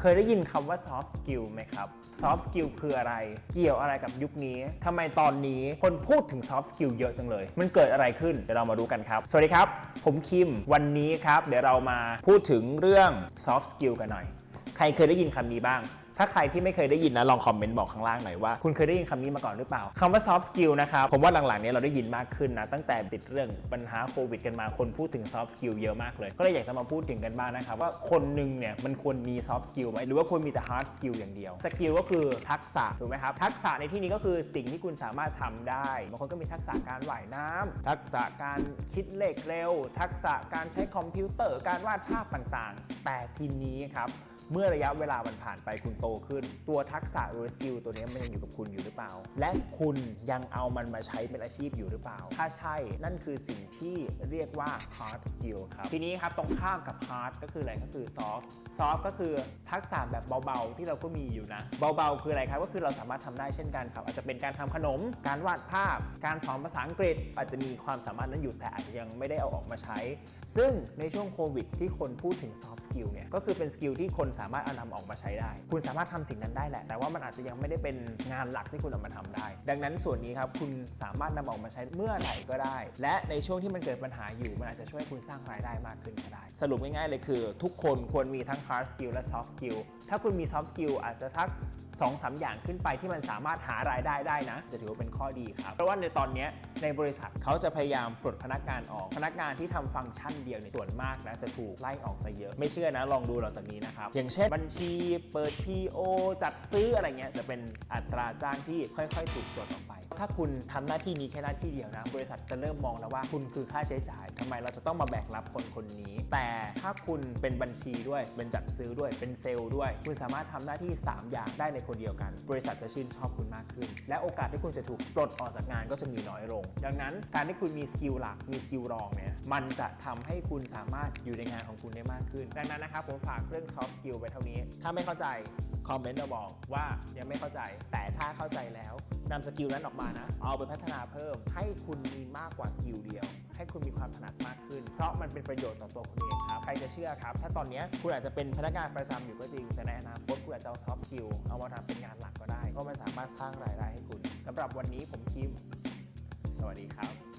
เคยได้ยินคำว่า soft skill ไหมครับ soft skill คืออะไร เกี่ยวอะไรกับยุคนี้ ทำไมตอนนี้คนพูดถึง soft skill เยอะจังเลย มันเกิดอะไรขึ้น เดี๋ยวเรามาดูกันครับ สวัสดีครับ ผมคิม วันนี้ครับ เดี๋ยวเรามาพูดถึงเรื่อง soft skill กันหน่อย ใครเคยได้ยินคำนี้บ้าง ถ้าใครที่ไม่เคยได้ยินนะลองคอมเมนต์บอกข้างล่างหน่อยว่าคุณเคยได้ยินคำนี้มาก่อนหรือเปล่าคำว่า soft skill นะครับผมว่าหลังๆนี้เราได้ยินมากขึ้นนะตั้งแต่ติดเรื่องปัญหาโควิดกันมาคนพูดถึง soft skill เยอะมากเลย ก็เลยอยากจะมาพูดถึงกันบ้างนะครับว่าคนหนึ่งเนี่ยมันควรมี soft skill ไหมหรือว่าควรมีแต่ hard skill อย่างเดียว skill ก็คือทักษะถูกไหมครับทักษะในที่นี้ก็คือสิ่งที่คุณสามารถทำได้บางคนก็มีทักษะการว่ายน้ำทักษะการคิดเลขเร็ว ทักษะการใช้คอมพิวเตอร์การวาดภาพต่างๆ แต่ทีนี้ครับ เมื่อระยะเวลามันผ่านไปคุณโตขึ้น ตัวทักษะหรือสกิลตัวนี้มันยังอยู่กับคุณอยู่หรือเปล่า และคุณยังเอามันมาใช้เป็นอาชีพอยู่หรือเปล่า ถ้าใช่นั่นคือสิ่งที่เรียกว่า hard skill ครับ ทีนี้ครับตรงข้ามกับ hard ก็คืออะไรก็คือ soft soft ก็คือทักษะแบบเบาๆ ที่เราก็มีอยู่นะ เบาๆ คืออะไรครับก็คือเราสามารถทำได้เช่นกันครับ อาจจะเป็นการทำขนม การวาดภาพ การสอนภาษาอังกฤษ อาจจะมีความสามารถนั้นอยู่แต่อาจจะยังไม่ได้เอาออกมาใช้ ซึ่งในช่วงโควิดที่คนพูดถึง soft skill เนี่ยก็คือเป็นสกิลที่คนสามารถเอานำออกมาใช้ได้ คุณสามารถทำสิ่งนั้นได้แหละ แต่ว่ามันอาจจะยังไม่ได้เป็นงานหลักที่คุณเอามาทำได้ ดังนั้นส่วนนี้ครับคุณสามารถนำออกมาใช้เมื่อไหร่ก็ได้ และในช่วงที่มันเกิดปัญหาอยู่ มันอาจจะช่วยคุณสร้างรายได้มากขึ้นก็ได้ สรุปง่ายๆเลยคือ ทุกคนควรมีทั้ง hard skill และ soft skill ถ้าคุณมี soft skill อาจจะสัก 2อสอย่างขึ้นไปที่มันสามารถหารายได้ได้นะ จะถือว่าเป็นข้อดีครับ เพราะว่าในตอนนี้ในบริษัทเขาจะพยายามปลดพนักงานออก พนักงานที่ทำฟังก์ชันเดียวในส่วนมากนะจะถูกไล่ออกซะเยอะ ไม่เชื่อนะลองดูหลังจากนี้นะครับอย่างเช่นบัญชีเปิด PO จัดซื้ออะไรเงี้ยจะเป็นอัตราจ้างที่ค่อยๆถูกปลดออกไป ถ้าคุณทำหน้าที่นี้แค่หน้าที่เดียวนะ บริษัทจะเริ่มมองแล้วว่าคุณคือค่าใช้จ่ายทำไมเราจะต้องมาแบกรับคนคนนี้ แต่ถ้าคุณเป็นบัญชีด้วย เป็นจัดซื้อด้วย เป็นเซลล์ด้วย คุณสามารถทำหน้าที่ 3 อย่างได้ในคนเดียวกัน บริษัทจะชื่นชอบคุณมากขึ้น และโอกาสที่คุณจะถูกปลดออกจากงานก็จะมีน้อยลง ดังนั้นการที่คุณมีสกิลหลัก มีสกิลรองเนี่ย มันจะทำให้คุณสามารถอยู่ในงานของคุณได้มากขึ้น ดังนั้นนะครับผมฝากเรื่อง soft skill ไว้เท่านี้ ถ้าไม่เข้าใจคอมเมนต์มาบอกว่ายังไม่เข้าใจ แต่ถ้าเข้าใจแล้ว นำสกิลนั้นออกมานะ เอาไปพัฒนาเพิ่ม ให้คุณมีมากกว่าสกิลเดียว ให้คุณมีความถนัดมากขึ้น เพราะมันเป็นประโยชน์ต่อตัวคุณเองครับ ใครจะเชื่อครับ ถ้าตอนนี้คุณอาจจะเป็นพนักงานประจำอยู่ก็จริง แต่ในอนาคตคุณอาจจะเอาซอฟต์สกิลเอามาทำเป็นงานหลักก็ได้เพราะมันสามารถสร้างรายได้ให้คุณสำหรับวันนี้ผมคิม สวัสดีครับ